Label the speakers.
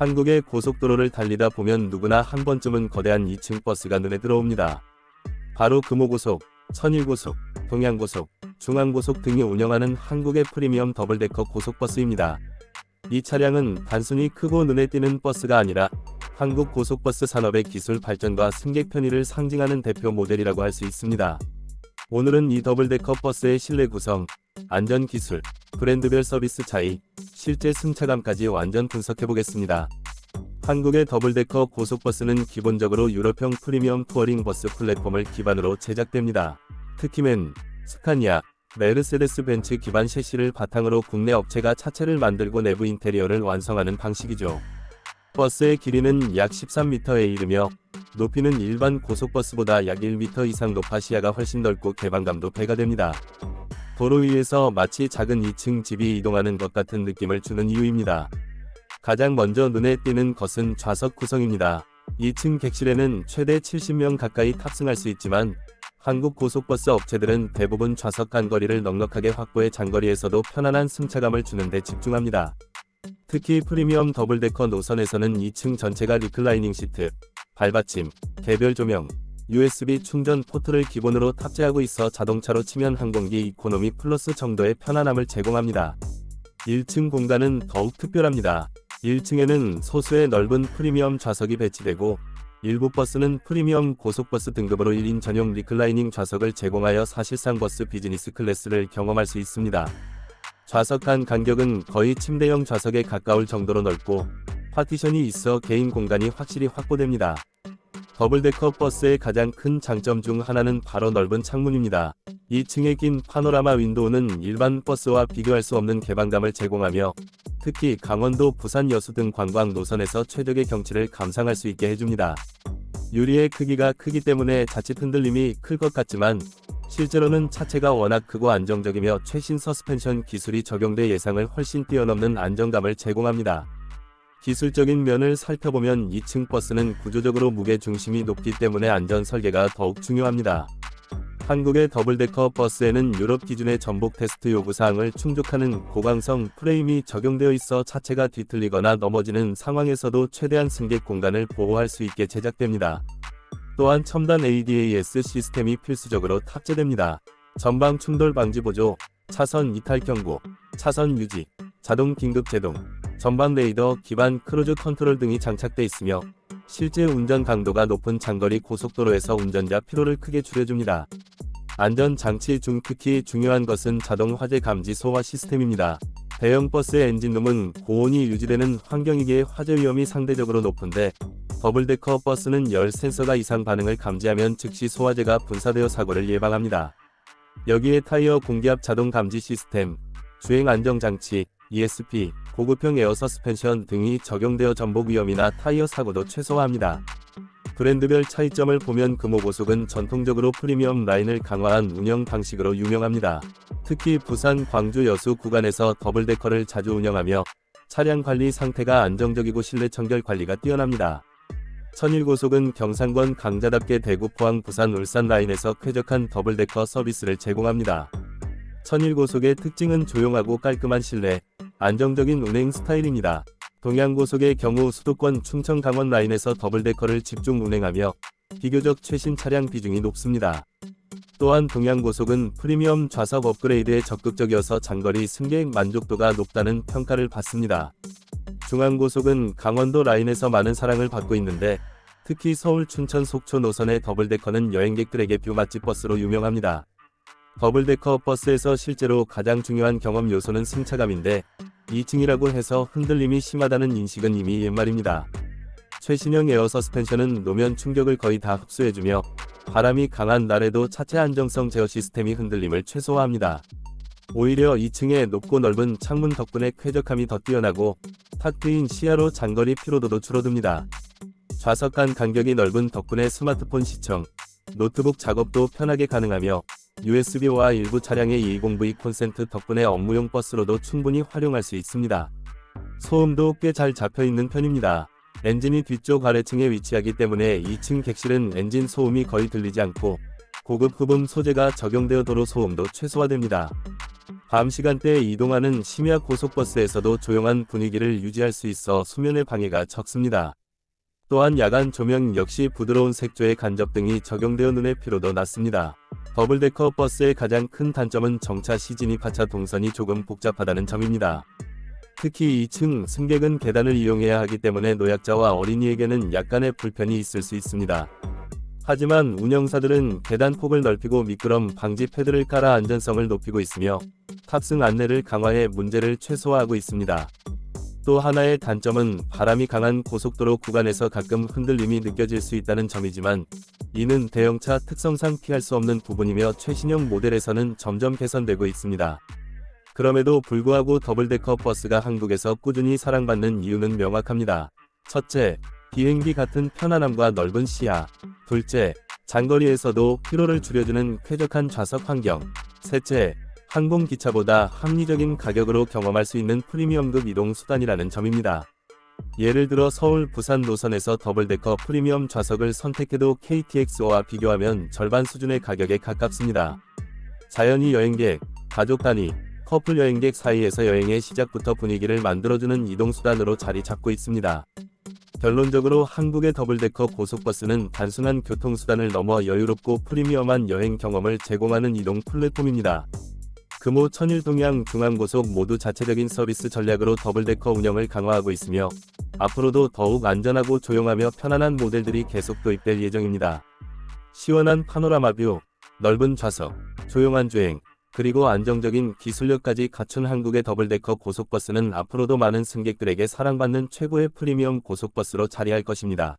Speaker 1: 한국의 고속도로를 달리다 보면 누구나 한 번쯤은 거대한 2층 버스가 눈에 들어옵니다. 바로 금호고속, 천일고속, 동양고속, 중앙고속 등이 운영하는 한국의 프리미엄 더블데커 고속버스입니다. 이 차량은 단순히 크고 눈에 띄는 버스가 아니라 한국 고속버스 산업의 기술 발전과 승객 편의를 상징하는 대표 모델이라고 할 수 있습니다. 오늘은 이 더블데커 버스의 실내 구성, 안전 기술, 브랜드별 서비스 차이, 실제 승차감까지 완전 분석해 보겠습니다. 한국의 더블데커 고속버스는 기본적으로 유럽형 프리미엄 투어링 버스 플랫폼을 기반으로 제작됩니다. 특히 맨, 스카니아, 메르세데스 벤츠 기반 셰시를 바탕으로 국내 업체가 차체를 만들고 내부 인테리어를 완성하는 방식이죠. 버스의 길이는 약 13m에 이르며 높이는 일반 고속버스보다 약 1m 이상 높아 시야가 훨씬 넓고 개방감도 배가 됩니다. 도로 위에서 마치 작은 2층 집이 이동하는 것 같은 느낌을 주는 이유입니다. 가장 먼저 눈에 띄는 것은 좌석 구성입니다. 2층 객실에는 최대 70명 가까이 탑승할 수 있지만 한국 고속버스 업체들은 대부분 좌석 간거리를 넉넉하게 확보해 장거리에서도 편안한 승차감을 주는 데 집중합니다. 특히 프리미엄 더블데커 노선에서는 2층 전체가 리클라이닝 시트, 발받침, 개별 조명, USB 충전 포트를 기본으로 탑재하고 있어 자동차로 치면 항공기 이코노미 플러스 정도의 편안함을 제공합니다. 1층 공간은 더욱 특별합니다. 1층에는 소수의 넓은 프리미엄 좌석이 배치되고 일부 버스는 프리미엄 고속버스 등급으로 1인 전용 리클라이닝 좌석을 제공하여 사실상 버스 비즈니스 클래스를 경험할 수 있습니다. 좌석 간 간격은 거의 침대형 좌석에 가까울 정도로 넓고 파티션이 있어 개인 공간이 확실히 확보됩니다. 더블데커 버스의 가장 큰 장점 중 하나는 바로 넓은 창문입니다. 2층의 긴 파노라마 윈도우는 일반 버스와 비교할 수 없는 개방감을 제공하며 특히 강원도, 부산, 여수 등 관광 노선에서 최적의 경치를 감상할 수 있게 해줍니다. 유리의 크기가 크기 때문에 자칫 흔들림이 클 것 같지만 실제로는 차체가 워낙 크고 안정적이며 최신 서스펜션 기술이 적용돼 예상을 훨씬 뛰어넘는 안정감을 제공합니다. 기술적인 면을 살펴보면 2층 버스는 구조적으로 무게 중심이 높기 때문에 안전 설계가 더욱 중요합니다. 한국의 더블데커 버스에는 유럽 기준의 전복 테스트 요구사항을 충족하는 고강성 프레임이 적용되어 있어 차체가 뒤틀리거나 넘어지는 상황에서도 최대한 승객 공간을 보호할 수 있게 제작됩니다. 또한 첨단 ADAS 시스템이 필수적으로 탑재됩니다. 전방 충돌 방지 보조, 차선 이탈 경고, 차선 유지, 자동 긴급 제동, 전방 레이더 기반 크루즈 컨트롤 등이 장착돼 있으며 실제 운전 강도가 높은 장거리 고속도로에서 운전자 피로를 크게 줄여줍니다. 안전 장치 중 특히 중요한 것은 자동 화재 감지 소화 시스템입니다. 대형 버스의 엔진룸은 고온이 유지되는 환경이기에 화재 위험이 상대적으로 높은데 더블데커 버스는 열 센서가 이상 반응을 감지하면 즉시 소화제가 분사되어 사고를 예방합니다. 여기에 타이어 공기압 자동 감지 시스템, 주행 안정 장치, ESP, 고급형 에어 서스펜션 등이 적용되어 전복 위험이나 타이어 사고도 최소화합니다. 브랜드별 차이점을 보면 금호고속은 전통적으로 프리미엄 라인을 강화한 운영 방식으로 유명합니다. 특히 부산, 광주, 여수 구간에서 더블데커를 자주 운영하며 차량 관리 상태가 안정적이고 실내 청결 관리가 뛰어납니다. 천일고속은 경상권 강자답게 대구, 포항, 부산, 울산 라인에서 쾌적한 더블데커 서비스를 제공합니다. 천일고속의 특징은 조용하고 깔끔한 실내, 안정적인 운행 스타일입니다. 동양고속의 경우 수도권 충청 강원 라인에서 더블데커를 집중 운행하며 비교적 최신 차량 비중이 높습니다. 또한 동양고속은 프리미엄 좌석 업그레이드에 적극적이어서 장거리 승객 만족도가 높다는 평가를 받습니다. 중앙고속은 강원도 라인에서 많은 사랑을 받고 있는데 특히 서울 춘천 속초 노선의 더블데커는 여행객들에게 뷰 맛집 버스로 유명합니다. 더블데커 버스에서 실제로 가장 중요한 경험 요소는 승차감인데 2층이라고 해서 흔들림이 심하다는 인식은 이미 옛말입니다. 최신형 에어 서스펜션은 노면 충격을 거의 다 흡수해주며 바람이 강한 날에도 차체 안정성 제어 시스템이 흔들림을 최소화합니다. 오히려 2층의 높고 넓은 창문 덕분에 쾌적함이 더 뛰어나고 탁 트인 시야로 장거리 피로도도 줄어듭니다. 좌석 간 간격이 넓은 덕분에 스마트폰 시청, 노트북 작업도 편하게 가능하며 USB와 일부 차량의 20V 콘센트 덕분에 업무용 버스로도 충분히 활용할 수 있습니다. 소음도 꽤 잘 잡혀 있는 편입니다. 엔진이 뒤쪽 아래층에 위치하기 때문에 2층 객실은 엔진 소음이 거의 들리지 않고 고급 흡음 소재가 적용되어 도로 소음도 최소화됩니다. 밤 시간대에 이동하는 심야 고속버스에서도 조용한 분위기를 유지할 수 있어 수면의 방해가 적습니다. 또한 야간 조명 역시 부드러운 색조의 간접 등이 적용되어 눈의 피로도 낮습니다. 더블데커 버스의 가장 큰 단점은 정차 시 진입 하차 동선이 조금 복잡하다는 점입니다. 특히 2층 승객은 계단을 이용해야 하기 때문에 노약자와 어린이에게는 약간의 불편이 있을 수 있습니다. 하지만 운영사들은 계단 폭을 넓히고 미끄럼 방지 패드를 깔아 안전성을 높이고 있으며 탑승 안내를 강화해 문제를 최소화하고 있습니다. 또 하나의 단점은 바람이 강한 고속도로 구간에서 가끔 흔들림이 느껴질 수 있다는 점이지만 이는 대형차 특성상 피할 수 없는 부분이며 최신형 모델에서는 점점 개선되고 있습니다. 그럼에도 불구하고 더블데커 버스가 한국에서 꾸준히 사랑받는 이유는 명확합니다. 첫째, 비행기 같은 편안함과 넓은 시야. 둘째, 장거리에서도 피로를 줄여주는 쾌적한 좌석 환경. 셋째, 항공기차보다 합리적인 가격으로 경험할 수 있는 프리미엄급 이동 수단이라는 점입니다. 예를 들어 서울 부산 노선에서 더블데커 프리미엄 좌석을 선택해도 KTX와 비교하면 절반 수준의 가격에 가깝습니다. 자연히 여행객, 가족 단위, 커플 여행객 사이에서 여행의 시작부터 분위기를 만들어주는 이동수단으로 자리 잡고 있습니다. 결론적으로 한국의 더블데커 고속버스는 단순한 교통수단을 넘어 여유롭고 프리미엄한 여행 경험을 제공하는 이동 플랫폼입니다. 금호 천일동양 중앙고속 모두 자체적인 서비스 전략으로 더블데커 운영을 강화하고 있으며 앞으로도 더욱 안전하고 조용하며 편안한 모델들이 계속 도입될 예정입니다. 시원한 파노라마 뷰, 넓은 좌석, 조용한 주행, 그리고 안정적인 기술력까지 갖춘 한국의 더블데커 고속버스는 앞으로도 많은 승객들에게 사랑받는 최고의 프리미엄 고속버스로 자리할 것입니다.